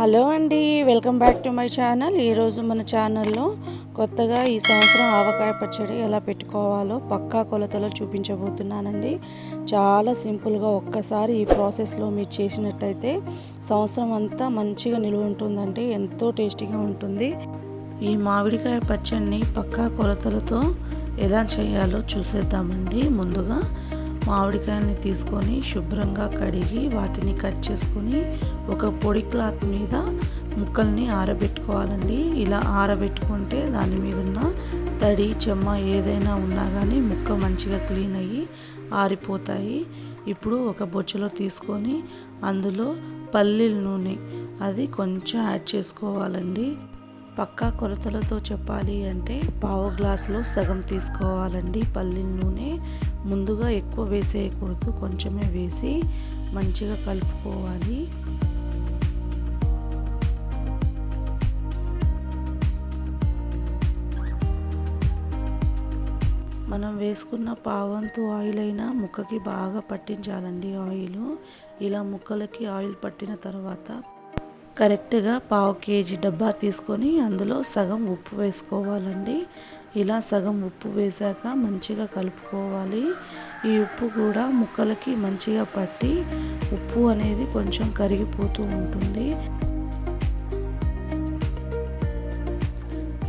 Hello అండి welcome back to my channel. ఈరోజు మన ఛానల్లో కొత్తగా ఈ సంవత్సరం ఆవకాయ పచ్చడి ఎలా పెట్టుకోవాలో పక్కా కొలతలో చూపించబోతున్నానండి. చాలా సింపుల్గా ఒక్కసారి ఈ ప్రాసెస్లో మీరు చేసినట్టయితే సంవత్సరం అంతా మంచిగా నిలువ ఉంటుందండి ఎంతో టేస్టీగా ఉంటుంది. ఈ మామిడికాయ పచ్చడిని పక్కా కొలతలతో ఎలా చేయాలో చూసేద్దామండి ముందుగా. మామిడికాయల్ని తీసుకొని శుభ్రంగా కడిగి వాటిని కట్ చేసుకొని ఒక పొడి క్లాత్ మీద ముక్కల్ని ఆరబెట్టుకోవాలండి. ఇలా ఆరబెట్టుకుంటే దాని మీద ఉన్న తడి చెమ్మ ఏదైనా ఉన్నా కానీ ముక్క మంచిగా క్లీన్ అయ్యి ఆరిపోతాయి. ఇప్పుడు ఒక బొచ్చులో తీసుకొని అందులో పల్లీల నూనె అది కొంచెం యాడ్ చేసుకోవాలండి. పక్కా కొలతలతో చెప్పాలి అంటే పావు గ్లాసులో సగం తీసుకోవాలండి. పల్లీల నూనె ముందుగా ఎక్కువ వేసేయకూడదు. కొంచెమే వేసి మంచిగా కలుపుకోవాలి. మనం వేసుకున్న పావంతు ఆయిల్ అయినా ముక్కకి బాగా పట్టించాలండి ఆయిల్. ఇలా ముక్కలకి ఆయిల్ పట్టిన తర్వాత కరెక్ట్గా పావు కేజీ డబ్బా తీసుకొని అందులో సగం ఉప్పు వేసుకోవాలండి. ఇలా సగం ఉప్పు వేశాక మంచిగా కలుపుకోవాలి. ఈ ఉప్పు కూడా ముక్కలకి మంచిగా పట్టి ఉప్పు అనేది కొంచెం కరిగిపోతూ ఉంటుంది.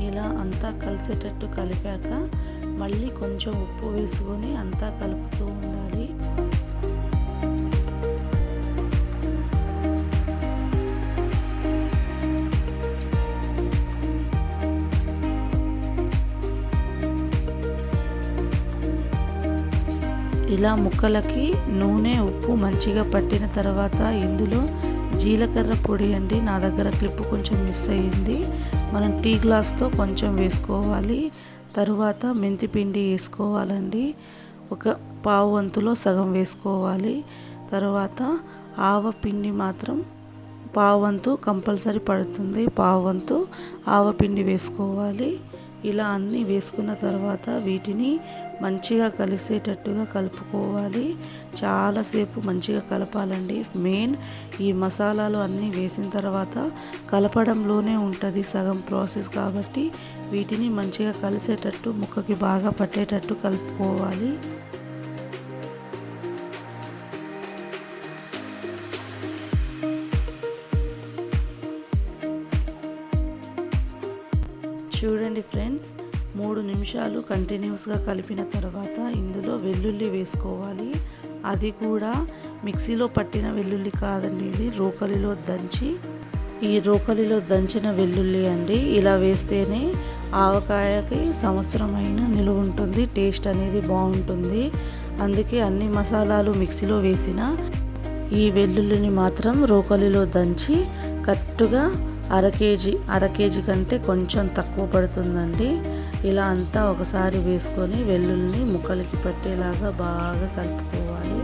ఇలా అంతా కలిసేటట్టు కలిపాక మళ్ళీ కొంచెం ఉప్పు వేసుకొని అంతా కలుపుతూ ఉండాలి. ఇలా ముక్కలకి నూనె ఉప్పు మంచిగా పట్టిన తర్వాత ఇందులో జీలకర్ర పొడి అండి. నా దగ్గర క్లిప్ కొంచెం మిస్ అయ్యింది. మనం టీ గ్లాస్తో కొంచెం వేసుకోవాలి. తరువాత మెంతి పిండి వేసుకోవాలండి. ఒక పావు వంతులో సగం వేసుకోవాలి. తర్వాత ఆవ పిండి మాత్రం పావు వంతు కంపల్సరీ పడుతుంది. పావు వంతు ఆవపిండి వేసుకోవాలి. ఇలా అన్నీ వేసుకున్న తర్వాత వీటిని మంచిగా కలిసేటట్టుగా కలుపుకోవాలి. చాలాసేపు మంచిగా కలపాలండి. మెయిన్ ఈ మసాలాలు అన్నీ వేసిన తర్వాత కలపడంలోనే ఉంటుంది సగం ప్రాసెస్ కాబట్టి వీటిని మంచిగా కలిసేటట్టు ముక్కకి బాగా పట్టేటట్టు కలుపుకోవాలి. చూడండి ఫ్రెండ్స్ మూడు నిమిషాలు కంటిన్యూస్గా కలిపిన తర్వాత ఇందులో వెల్లుల్లి వేసుకోవాలి. అది కూడా మిక్సీలో పట్టిన వెల్లుల్లి కాదండి ఇది రోకలిలో దంచి ఈ రోకలిలో దంచిన వెల్లుల్లి అండి. ఇలా వేస్తేనే ఆవకాయకి సంవత్సరమైన నిలువ ఉంటుంది టేస్ట్ అనేది బాగుంటుంది. అందుకే అన్ని మసాలాలు మిక్సీలో వేసిన ఈ వెల్లుల్లిని మాత్రం రోకలిలో దంచి కరెక్ట్గా అర కేజీ అర కేజీ కంటే కొంచెం తక్కువ పడుతుందండి. ఇలా అంతా ఒకసారి వేసుకొని వెల్లుల్ని ముక్కలకి పట్టేలాగా బాగా కలుపుకోవాలి.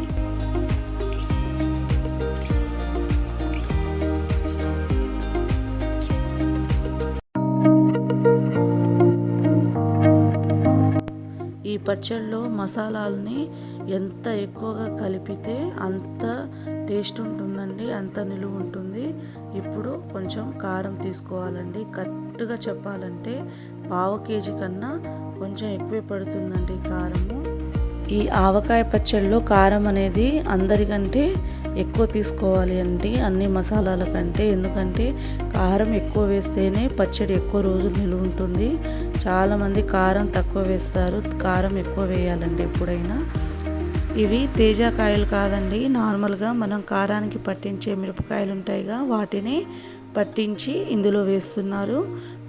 ఈ పచ్చళ్ళలో మసాలాలని ఎంత ఎక్కువగా కలిపితే అంత టేస్ట్ ఉంటుందండి అంత నిలువ ఉంటుంది. ఇప్పుడు కొంచెం కారం తీసుకోవాలండి. కరెక్ట్గా చెప్పాలంటే పావు కేజీ కన్నా కొంచెం ఎక్కువే పడుతుందండి కారము. ఈ ఆవకాయ పచ్చడిలో కారం అనేది అందరికంటే ఎక్కువ తీసుకోవాలి అండి అన్ని మసాలాల కంటే. ఎందుకంటే కారం ఎక్కువ వేస్తేనే పచ్చడి ఎక్కువ రోజులు నిలువ ఉంటుంది. చాలామంది కారం తక్కువ వేస్తారు కారం ఎక్కువ వేయాలండి ఎప్పుడైనా. ఇవి తేజకాయలు కాదండి. నార్మల్గా మనం కారానికి పట్టించే మిరపకాయలు ఉంటాయిగా వాటిని పట్టించి ఇందులో వేస్తున్నారు.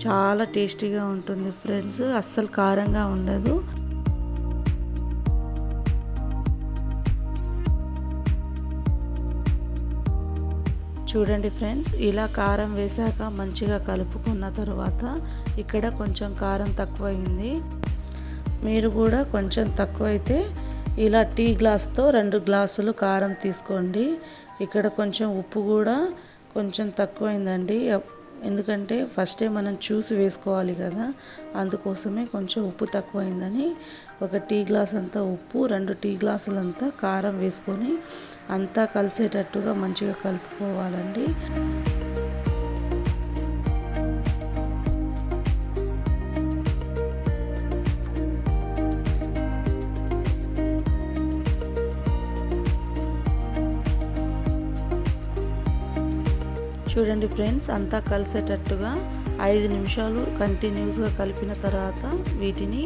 చాలా టేస్టీగా ఉంటుంది ఫ్రెండ్స్ అస్సలు కారంగా ఉండదు. చూడండి ఫ్రెండ్స్ ఇలా కారం వేశాక మంచిగా కలుపుకున్న తర్వాత ఇక్కడ కొంచెం కారం తక్కువైంది. మీరు కూడా కొంచెం తక్కువ అయితే ఇలా టీ గ్లాస్తో రెండు గ్లాసులు కారం తీసుకోండి. ఇక్కడ కొంచెం ఉప్పు కూడా కొంచెం తక్కువైందండి. ఎందుకంటే ఫస్టే మనం చూసి వేసుకోవాలి కదా అందుకోసమే కొంచెం ఉప్పు తక్కువైందని ఒక టీ గ్లాస్ అంతా ఉప్పు రెండు టీ గ్లాసులంతా కారం వేసుకొని అంతా కలిసేటట్టుగా మంచిగా కలుపుకోవాలండి. చూడండి ఫ్రెండ్స్ అంతా కలిసేటట్టుగా ఐదు నిమిషాలు కంటిన్యూస్గా కలిపిన తర్వాత వీటిని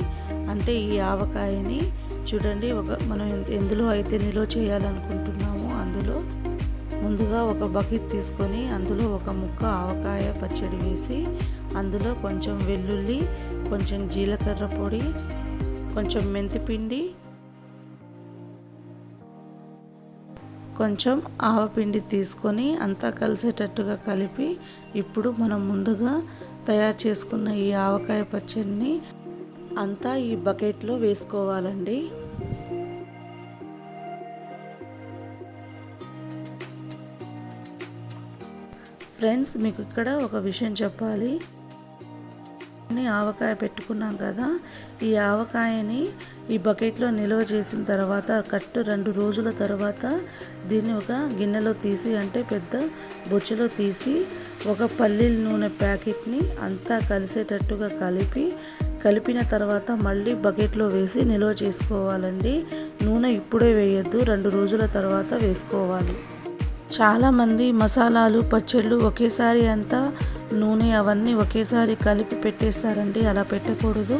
అంటే ఈ ఆవకాయని చూడండి ఒక మనం ఎందులో అయితే నిల్వ చేయాలనుకుంటున్నామో అందులో ముందుగా ఒక బకెట్ తీసుకొని అందులో ఒక ముక్క ఆవకాయ పచ్చడి వేసి అందులో కొంచెం వెల్లుల్లి కొంచెం జీలకర్ర పొడి కొంచెం మెంతిపిండి కొంచెం ఆవపిండి తీసుకొని అంతా కలిసేటట్టుగా కలిపి ఇప్పుడు మనం ముందుగా తయారు చేసుకున్న ఈ ఆవకాయ పచ్చడిని అంతా ఈ బకెట్లో వేసుకోవాలండి. ఫ్రెండ్స్ మీకు ఇక్కడ ఒక విషయం చెప్పాలి. ఆవకాయ పెట్టుకున్నాం కదా ఈ ఆవకాయని ఈ బకెట్లో నిల్వ చేసిన తర్వాత కట్టు రెండు రోజుల తర్వాత దీన్ని ఒక గిన్నెలో తీసి అంటే పెద్ద బొచ్చులో తీసి ఒక పల్లీల నూనె ప్యాకెట్ని అంతా కలిసేటట్టుగా కలిపి కలిపిన తర్వాత మళ్ళీ బకెట్లో వేసి నిల్వ చేసుకోవాలండి. నూనె ఇప్పుడే వేయొద్దు రెండు రోజుల తర్వాత వేసుకోవాలి. చాలామంది మసాలాలు పచ్చళ్ళు ఒకేసారి అంతా నూనె అవన్నీ ఒకేసారి కలిపి పెట్టేస్తారండి. అలా పెట్టకూడదు.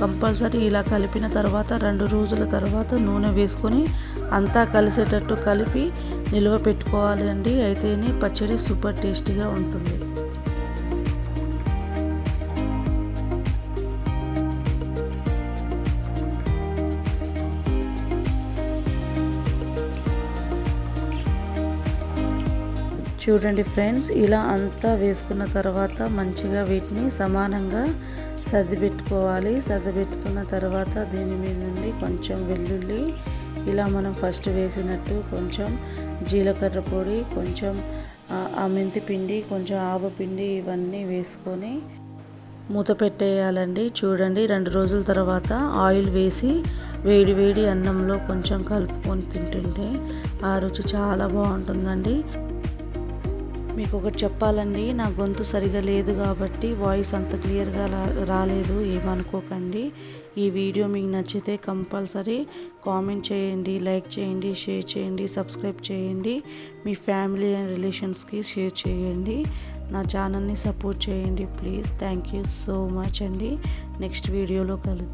కంపల్సరీ ఇలా కలిపిన తర్వాత రెండు రోజుల తర్వాత నూనె వేసుకొని అంతా కలిసేటట్టు కలిపి నిల్వ పెట్టుకోవాలి అండి అయితేనే పచ్చడి సూపర్ టేస్టీగా ఉంటుంది. చూడండి ఫ్రెండ్స్ ఇలా అంతా వేసుకున్న తర్వాత మంచిగా వీటిని సమానంగా సర్దిపెట్టుకోవాలి. సర్దిపెట్టుకున్న తర్వాత దీని మీద నుండి కొంచెం వెల్లుల్లి ఇలా మనం ఫస్ట్ వేసినట్టు కొంచెం జీలకర్ర పొడి కొంచెం ఆ మెంతి పిండి కొంచెం ఆవపిండి ఇవన్నీ వేసుకొని మూత పెట్టేయాలండి. చూడండి రెండు రోజుల తర్వాత ఆయిల్ వేసి వేడి వేడి అన్నంలో కొంచెం కలుపుకొని తింటుంటే ఆ రుచి చాలా బాగుంటుందండి. మీకు ఒకటి చెప్పాలండి నా గొంతు సరిగా లేదు కాబట్టి వాయిస్ అంత క్లియర్గా రాలేదు ఏమనుకోకండి. ఈ వీడియో మీకు నచ్చితే కంపల్సరీ కామెంట్ చేయండి లైక్ చేయండి షేర్ చేయండి సబ్స్క్రైబ్ చేయండి మీ ఫ్యామిలీ అండ్ రిలేషన్స్కి షేర్ చేయండి నా ఛానల్ని సపోర్ట్ చేయండి please. Thank you so much అండి. నెక్స్ట్ వీడియోలో కలుద్దాం.